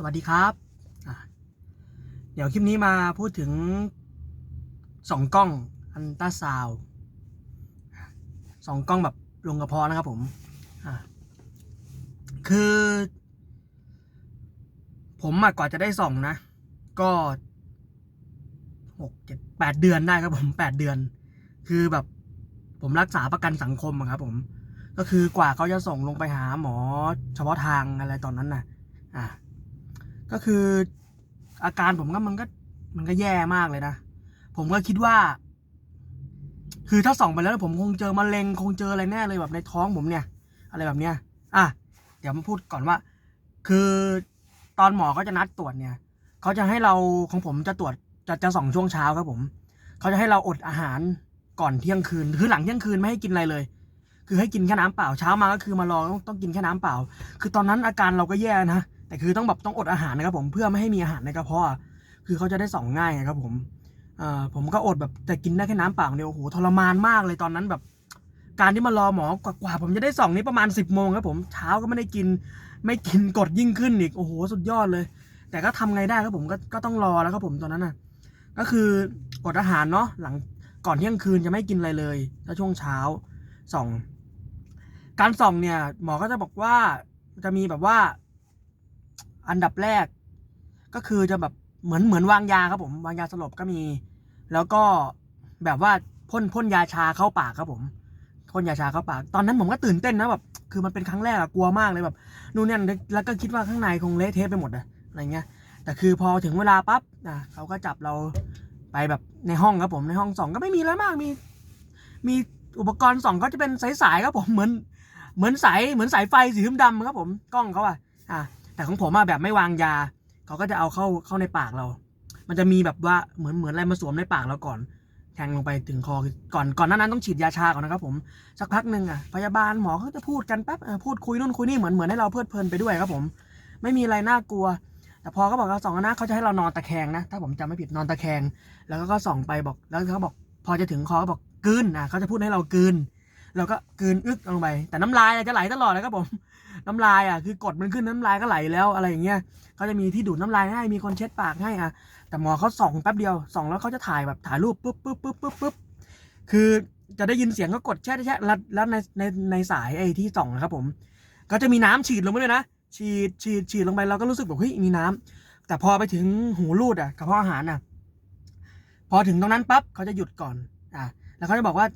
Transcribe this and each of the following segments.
สวัสดีครับ เดี๋ยวคลิปนี้มาพูดถึงสองกล้องอันตราซาวสองกล้องแบบลงกระเพาะนะครับผมคือ ผมอะกว่าจะได้ส่องนะ ก็หกเจ็ดแปดเดือนได้ครับผมแปดเดือน คือแบบผมรักษาประกันสังคมครับผม ก็คือกว่าเขาจะส่งลงไปหาหมอเฉพาะทางอะไรตอนนั้นน่ะ อะ ก็คืออาการผมก็มันก็มันก็แย่มากเลยนะ ผมก็คิดว่า คือถ้าส่องไปแล้วผมคงเจอมะเร็งคงเจออะไรแน่เลยแบบในท้องผมเนี่ย อะไรแบบเนี้ย อะ เดี๋ยวมาพูดก่อนว่า คือตอนหมอเขาจะนัดตรวจเนี่ย เขาจะให้เราของผมจะตรวจจะจะส่องช่วงเช้าครับผม เขาจะให้เราอดอาหารก่อนเที่ยงคืน คือหลังเที่ยงคืนไม่ให้กินอะไรเลย คือให้กินแค่น้ำเปล่า เช้ามาก็คือมารอต้องต้องกินแค่น้ำเปล่า คือตอนนั้นอาการเราก็แย่นะ แต่คือต้องแบบต้องอดอาหารนะครับผมเพื่อไม่ให้มีอาหารในกระเพาะคือเขาจะได้ส่องง่ายไงครับผมผมก็อดแบบแต่กินได้แค่น้ำเปล่าเนี่ยโอ้โหทรมานมากเลยตอนนั้นแบบ การที่มารอหมอกว่าวาผมจะได้ส่องนี่ประมาณ 10บโมงครับผมเช้าก็ไม่ได้กิน ไม่กินกดยิ่งขึ้นอีกโอ้โหสุดยอดเลย แต่ก็ทำไงได้ครับผมก็ก็ต้องรอแล้วครับผมตอนนั้นน่ะ ก็คืออดอาหารเนาะหลังก่อนเที่ยงคืนจะไม่กินอะไรเลยถ้าช่วงเช้าส่อง การส่องเนี่ย หมอก็จะบอกว่าจะมีแบบว่า อันดับแรก ก็คือจะแบบเหมือนเหมือนวางยาครับผม วางยาสลบก็มี แล้วก็แบบว่าพ่นพ่นยาชาเข้าปากครับผมพ่นยาชาเข้าปาก ตอนนั้นผมก็ตื่นเต้นนะแบบคือมันเป็นครั้งแรกอะกลัวมากเลยแบบนู่นนี่แล้วก็คิดว่าข้างในคงเละเทะไปหมดอะอะไรเงี้ยแต่คือพอถึงเวลาปั๊บนะเขาก็จับเราไปแบบในห้องครับผมในห้องส่องก็ไม่มีอะไรมากมี มีอุปกรณ์ส่องก็จะเป็นสายๆครับผมเหมือนเหมือนสายเหมือนสายไฟสีดำๆครับผมกล้องเขาอะอะ แต่ของผมอะแบบไม่วางยา เขาก็จะเอาเข้าเข้าในปากเรา มันจะมีแบบว่าเหมือนเหมือนอะไรมาสวมในปากเราก่อน แทงลงไปถึงคอก่อนก่อนหน้านั้นต้องฉีดยาชาก่อนนะครับผมสักพักหนึ่งอะพยาบาลหมอเขาจะพูดกันแป๊บพูดคุยนู่นคุยนี่เหมือนเหมือนให้เราเพลิดเพลินไปด้วยครับผม ไม่มีอะไรน่ากลัวแต่พอเขาบอกเราส่องนะเขาจะให้เรานอนตะแคงนะ ถ้าผมจำไม่ผิดนอนตะแคง แล้วก็ส่องไปบอกแล้วเขาบอก พอจะถึงคอเขาบอกกลืนอะเขาจะพูดให้เรากลืน เราก็กืนอึกลงไป แต่น้ำลายจะไหลตลอดเลยครับผมน้ำลายอะคือกดมันขึ้นน้ำลายก็ไหลแล้วอะไรอย่างเงี้ยเขาจะมีที่ดูดน้ำลายให้มีคนเช็ดปากให้อะแต่หมอเขาส่องแป๊บเดียวส่องแล้วเขาจะถ่ายแบบถ่ายรูปปุ๊บปุ๊บปุ๊บปุ๊บปุ๊บคือจะได้ยินเสียงก็กดแช่แช่แล้วแล้วในในในสายไอ้ที่ส่องนะครับผม ก็จะมีน้ำฉีดลงไปเลยนะฉีดฉีดฉีดลงไปเราก็รู้สึกแบบเฮ้ยมีน้ำแต่พอไปถึงหูรูดอะกระเพาะอาหารอะพอถึงตรงนั้นปั๊บเขาจะหยุดก่อนอะแล้วเขาจะบอกว่า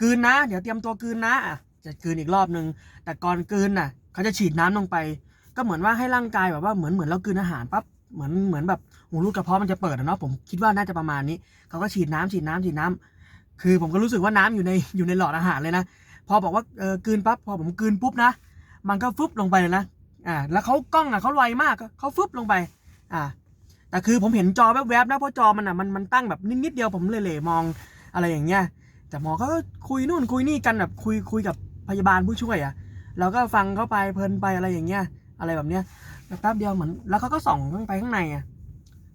กืนนะ เดี๋ยวเตรียมตัวกืนนะอะจะกืนอีกรอบนึง แต่ก่อนกืนน่ะ เขาจะฉีดน้ำลงไป ก็เหมือนว่าให้ร่างกายแบบว่าเหมือนเหมือนเรากืนอาหารปั๊บเหมือนเหมือนแบบหูรูดกระเพาะมันจะเปิดอะเนาะผมคิดว่าน่าจะประมาณนี้ เขาก็ฉีดน้ำฉีดน้ำฉีดน้ำคือผมก็รู้สึกว่าน้ำอยู่ในอยู่ในหลอดอาหารเลยนะพอบอกว่าเออกืนปั๊บพอผมกืนปุ๊บนะ มันก็ฟึบลงไปเลยนะอ่าแล้วเขากล้องอะเขาไวมากเขาฟึบลงไป อ่าแต่คือผมเห็นจอแวบๆนะเพราะจอมันอะมันมันตั้งแบบนิดๆเดียวผมเหล่ๆมองอะไรอย่างเงี้ย แต่หมอก็คุยนู่นคุยนี่กันแบบคุยคุยกับพยาบาลผู้ช่วยอะเราก็ฟังเข้าไปเพลินไปอะไรอย่างเงี้ย อะไรแบบเนี้ยแล้วแป๊บเดียวเหมือนแล้วเขาก็ส่องข้างไปข้างในอะ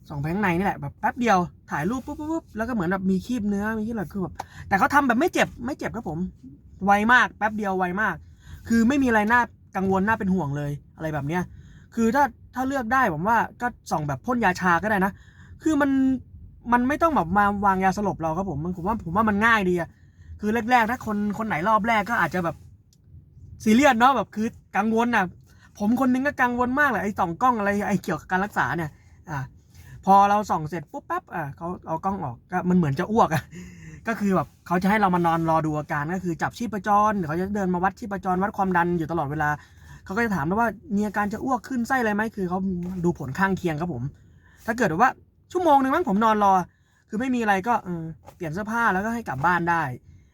ส่องไปข้างในนี่แหละแบบแป๊บเดียวถ่ายรูปปุ๊บปุ๊บบแล้วก็เหมือนแบบมีคีบเนื้อมีคีบอะไรคือแบบแต่เขาทำแบบไม่เจ็บไม่เจ็บครับผม ไวมากแป๊บเดียวไวมาก คือไม่มีอะไรน่ากังวลน่าเป็นห่วงเลยอะไรแบบเนี้ย คือถ้าถ้าเลือกได้ผมว่าก็ส่องแบบพ่นยาชาก็ได้นะ คือมัน มันไม่ต้องแบบมาวางยาสลบเราครับผมมันผมว่าผมว่ามันง่ายดีอะคือแรกๆถ้าคนคนไหนรอบแรกก็อาจจะแบบซีเรียสเนาะแบบคือกังวลอะผมคนนึงก็กังวลมากเลยไอ้ส่องกล้องอะไรไอ้เกี่ยวกับการรักษาเนี่ย อ่า พอเราส่องเสร็จปุ๊บปั๊บอะเขาเอากล้องออกก็มันเหมือนจะอ้วกอะก็คือแบบเขาจะให้เรามานอนรอดูอาการก็คือจับชีพจรเดี๋ยวเขาจะเดินมาวัดชีพจรวัดความดันอยู่ตลอดเวลาเขาก็จะถามว่ามีอาการจะอ้วกขึ้นไส้อะไรไหมคือเขาดูผลข้างเคียงครับผม ถ้าเกิดว่า ชั่วโมงหนึ่งมั้งผมนอนรอ คือไม่มีอะไรก็เออเปลี่ยนเสื้อผ้าแล้วก็ให้กลับบ้านได้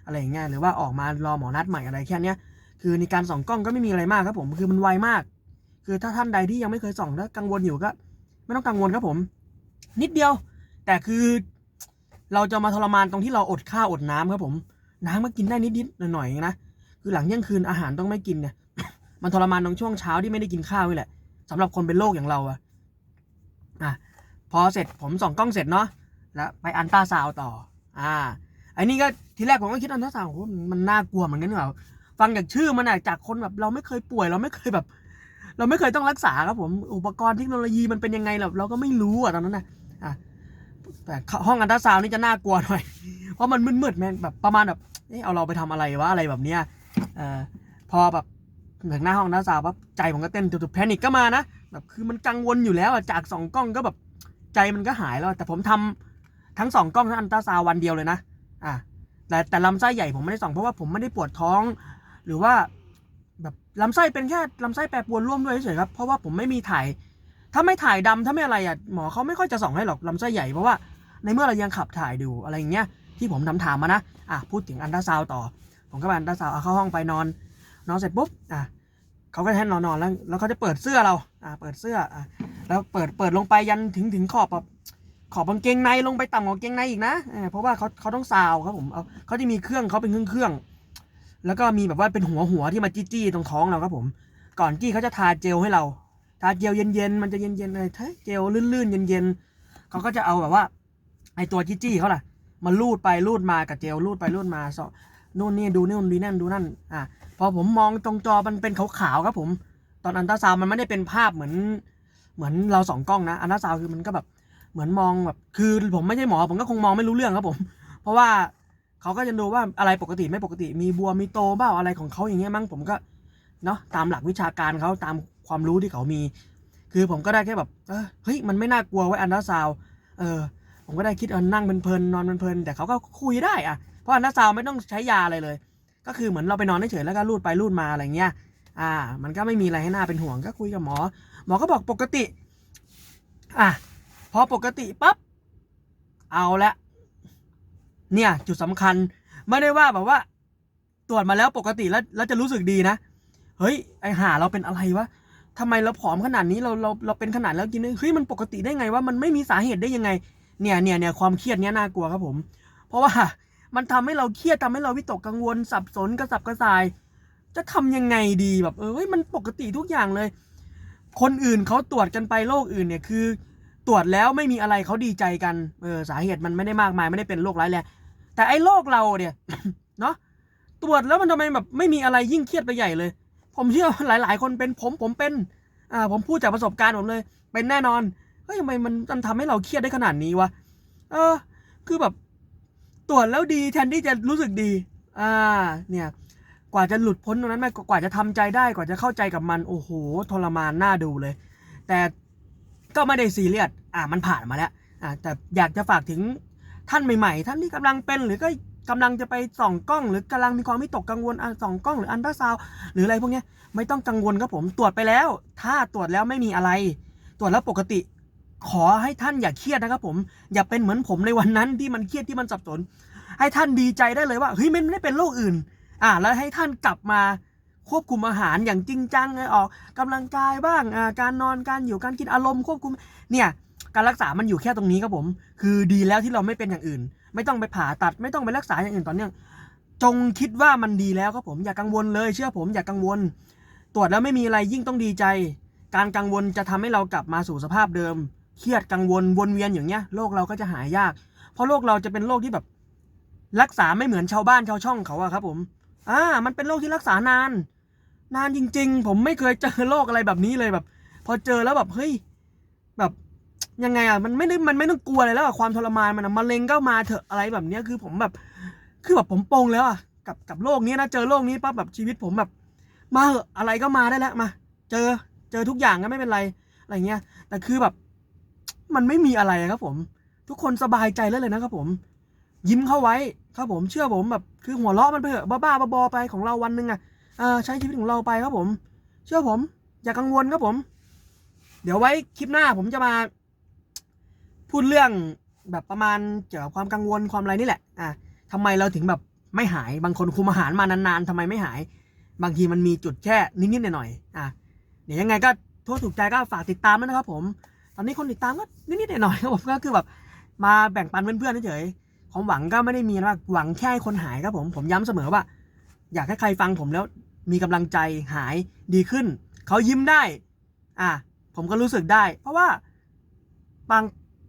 อะไรอย่างเงี้ยหรือว่าออกมารอหมอนัดใหม่อะไรแค่เนี้ยคือในการส่องกล้องก็ไม่มีอะไรมากครับผมคือมันไวมาก คือถ้าท่านใดที่ยังไม่เคยส่องแล้วกังวลอยู่ก็ ไม่ต้องกังวลครับผม นิดเดียว แต่คือเราจะมาทรมานตรงที่เราอดข้าวอดน้ำครับผม น้ำก็กินได้นิดๆหน่อยๆนะคือหลังเที่ยงคืนอาหารต้องไม่กินเนี่ยมันทรมานตรงช่วงเช้าที่ไม่ได้กินข้าวนี่แหละสำหรับคนเป็นโรคอย่างเราอะอะ พอเสร็จผมส่องกล้องเสร็จเนาะแล้วไปอันตราซาวต่อ อ่าไอ้นี่ก็ทีแรกผมก็คิดอันตราซาวมันน่ากลัวเหมือนกันหรือเปล่าฟังจากชื่อมันอะจากคนแบบเราไม่เคยป่วยเราไม่เคยแบบ เราไม่เคยต้องรักษาครับผมอุปกรณ์เทคโนโลยีมันเป็นยังไงเราเราก็ไม่รู้อะตอนนั้นนะอะแต่ห้องอันตราซาวนี่จะน่ากลัวหน่อย เพราะมันมืดๆแม่งแบบประมาณแบบเออเอาเราไปทำอะไรวะอะไรแบบเนี้ยเอ่อพอแบบถึงหน้าห้องอันตราซาวปั๊บใจผมก็เต้นตุบๆแพนิคก็มานะแบบคือมันกังวลอยู่แล้วอะจากสองกล้องก็แบบ ใจมันก็หายแล้ว แต่ผมทำทั้งสองกล้องทั้งอันตราซาววันเดียวเลยนะ อะ แต่แต่ลำไส้ใหญ่ผมไม่ได้ส่องเพราะว่าผมไม่ได้ปวดท้อง หรือว่าแบบลำไส้เป็นแค่ลำไส้แปรปรวนร่วมด้วยเฉยๆครับ เพราะว่าผมไม่มีถ่าย ถ้าไม่ถ่ายดำถ้าไม่อะไรอะหมอเขาไม่ค่อยจะส่องให้หรอกลำไส้ใหญ่เพราะว่าในเมื่อเรายังขับถ่ายดูอะไรอย่างเงี้ยที่ผมทำถามมานะ อะพูดถึงอันตราซาวต่อ ผมก็ไปอันตราซาวเอาเข้าห้องไปนอน นอนเสร็จปุ๊บ อะเขาก็จะให้นอนนอนแล้ว แล้วเขาจะเปิดเสื้อเรา อะเปิดเสื้อ อะ แล้วเปิดเปิดลงไปยันถึงถึงขอบแบบขอบกางเกงในลงไปต่ำกว่ากางเกงในอีกนะเเพราะว่าเขาเขาต้องซาวครับผมเอาเขาจะมีเครื่องเขาเป็นเครื่องเครื่องแล้วก็มีแบบว่าเป็นหัวหัวที่มาจี้จี้ตรงท้องเราครับผม ก่อนจี้เขาจะทาเจลให้เรา ทาเจลเย็นๆมันจะเย็นๆเลยเฮ้ยเจลลื่นๆเย็นๆเขาก็จะเอาแบบว่าไอตัวจี้จี้เขาล่ะมาลูดไปลูดมากับเจลลูดไปลูดมาสอนู่นนี่ดูนู่นดูนั่นดูนั่นอะพอผมมองตรงจอมันเป็นขาวๆครับผม ตอนอันตราซาวมันไม่ได้เป็นภาพเหมือน เหมือนเราสองกล้องนะอันตราซาวคือมันก็แบบเหมือนมองแบบคือผมไม่ใช่หมอผมก็คงมองไม่รู้เรื่องครับผม เพราะว่าเขาก็จะดูว่าอะไรปกติไม่ปกติ มีบวมมีโตเบ้าอะไรของเขาอย่างเงี้ยมั้งผมก็เนาะตามหลักวิชาการเขาตามความรู้ที่เขามี คือผมก็ได้แค่แบบเฮ้ยมันไม่น่ากลัวไว้อันดาซาวเออผมก็ได้คิดเออนั่งเพลินนอนเพลินแต่เขาก็คุยได้อะเพราะอันดาซาวไม่ต้องใช้ยาอะไรเลย ก็คือเหมือนเราไปนอนเฉยแล้วก็รูดไปรูดมาอะไรเงี้ยอ่า มันก็ไม่มีอะไรให้น่าเป็นห่วงก็คุยกับหมอ หมอก็บอกปกติ อะ พอปกติปั๊บ เอาละ เนี่ย จุดสำคัญ ไม่ได้ว่าแบบว่า ตรวจมาแล้วปกติแล้วแล้วจะรู้สึกดีนะ เฮ้ย ไอห่าเราเป็นอะไรวะทำไมเราผอมขนาดนี้เราเราเราเป็นขนาดแล้วกินเฮ้ยมันปกติได้ไงว่ามันไม่มีสาเหตุได้ยังไง เนี่ยเนี่ยเนี่ยความเครียดเนี้ยน่ากลัวครับผม เพราะว่ามันทำให้เราเครียดทำให้เราวิตกกังวลสับสนกระสับกระส่าย จะทำยังไงดีแบบเออเฮ้ยมันปกติทุกอย่างเลย คนอื่นเขาตรวจกันไปโรคอื่นเนี่ยคือ ตรวจแล้วไม่มีอะไรเขาดีใจกันเออสาเหตุมันไม่ได้มากมายไม่ได้เป็นโรคร้ายแรงแต่ไอ้โรคเราเนี่ยเนาะตรวจแล้วมันทำไมแบบไม่มีอะไรยิ่งเครียดไปใหญ่เลย ผมเชื่อว่าหลาย ๆ คนเป็นผมผมเป็นอ่าผมพูดจากประสบการณ์ผมเลย เป็นแน่นอนเฮ้ยทำไมมันมันทำให้เราเครียดได้ขนาดนี้วะเออ คือแบบตรวจแล้วดีแทนที่จะรู้สึกดี อ่า เนี่ย กว่าจะหลุดพ้นตรงนั้นไปกว่าจะทำใจได้กว่าจะเข้าใจกับมัน โอ้โหทรมานน่าดูเลย แต่ก็ไม่ได้ซีเรียสอ่ามันผ่านมาแล้วอ่าแต่อยากจะฝากถึงท่านใหม่ๆ ท่านที่กำลังเป็นหรือก็กำลังจะไปส่องกล้อง หรือกำลังมีความวิตกกังวลอะส่องกล้องหรืออันตราซาวหรืออะไรพวกนี้ไม่ต้องกังวลครับผมตรวจไปแล้ว ถ้าตรวจแล้วไม่มีอะไร ตรวจแล้วปกติ ขอให้ท่านอย่าเครียดนะครับผม อย่าเป็นเหมือนผมในวันนั้นที่มันเครียดที่มันสับสน ให้ท่านดีใจได้เลยว่าเฮ้ยมันไม่ได้เป็นโรคอื่น อ่าแล้วให้ท่านกลับมาควบคุมอาหารอย่างจริงจังไงออกกำลังกายบ้างอ่าการนอนการอยู่การกินอารมณ์ควบคุมเนี่ยการรักษามันอยู่แค่ตรงนี้ครับผม คือดีแล้วที่เราไม่เป็นอย่างอื่น ไม่ต้องไปผ่าตัดไม่ต้องไปรักษาอย่างอื่นตอนเนี้จงคิดว่ามันดีแล้วครับผมอย่ากังวลเลย เชื่อผมอย่ากังวล ตรวจแล้วไม่มีอะไรยิ่งต้องดีใจ การกังวลจะทำให้เรากลับมาสู่สภาพเดิม เครียดกังวลวนเวียนอย่างเงี้ยโรคเราก็จะหายยาก เพราะโรคเราจะเป็นโรคที่แบบ รักษาไม่เหมือนชาวบ้านชาวช่องเขาอะครับผม อ่า มันเป็นโรคที่รักษานาน นานจริง ๆ ผมไม่เคยเจอโรคอะไรแบบนี้เลยแบบ พอเจอแล้วแบบเฮ้ยแบบยังไงอะมันไม่ได้มันไม่ต้องกลัวอะไรแล้วความทรมานมันมะเร็งก็มาเถอะอะไรแบบเนี้ยคือผมแบบ คือแบบผมปงแล้วอะกับกับโรคนี้นะเจอโรคนี้ปั๊บแบบชีวิตผมแบบ มาเหอะอะไรก็มาได้แล้วมา เจอเจอทุกอย่างก็ไม่เป็นไรอะไรเงี้ยแต่คือแบบ มันไม่มีอะไรครับผม ทุกคนสบายใจแล้วเลยนะครับผม ยิ้มเข้าไว้ครับผมเชื่อผมแบบคือหัวเราะมันไปเถอะบ้าๆบอๆไปของเราวันหนึ่งอะใช้ชีวิตของเราไปครับผม เชื่อผม อย่ากังวลครับผม เดี๋ยวไว้คลิปหน้าผมจะมา พูดเรื่องแบบประมาณเกี่ยวกับความกังวลความอะไรนี่แหละ อะทำไมเราถึงแบบไม่หายบางคนคุมอาหารมานานๆทำไมไม่หาย บางทีมันมีจุดแค่นิดๆหน่อยๆอะเดี๋ยวยังไงก็ทั่วถูกใจก็ฝากติดตามด้วยนะครับผม ตอนนี้คนติดตามก็นิดๆหน่อยๆครับผมก็คือแบบมาแบ่งปันเพื่อนๆเฉยๆ ความหวังก็ไม่ได้มีนะว่าหวังแค่ให้คนหายครับผมผมย้ำเสมอว่า อยากให้ใครฟังผมแล้วมีกำลังใจหายดีขึ้น เขายิ้มได้ อะผมก็รู้สึกได้ เพราะว่าบาง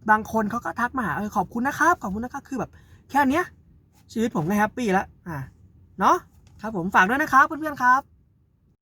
บางคนเขาก็ทักมาหาเออขอบคุณนะครับ ขอบคุณนะครับคือแบบ แค่เนี้ยชีวิตผมก็แฮปปี้แล้วอะเนาะครับผมฝากด้วยนะครับเพื่อนๆครับ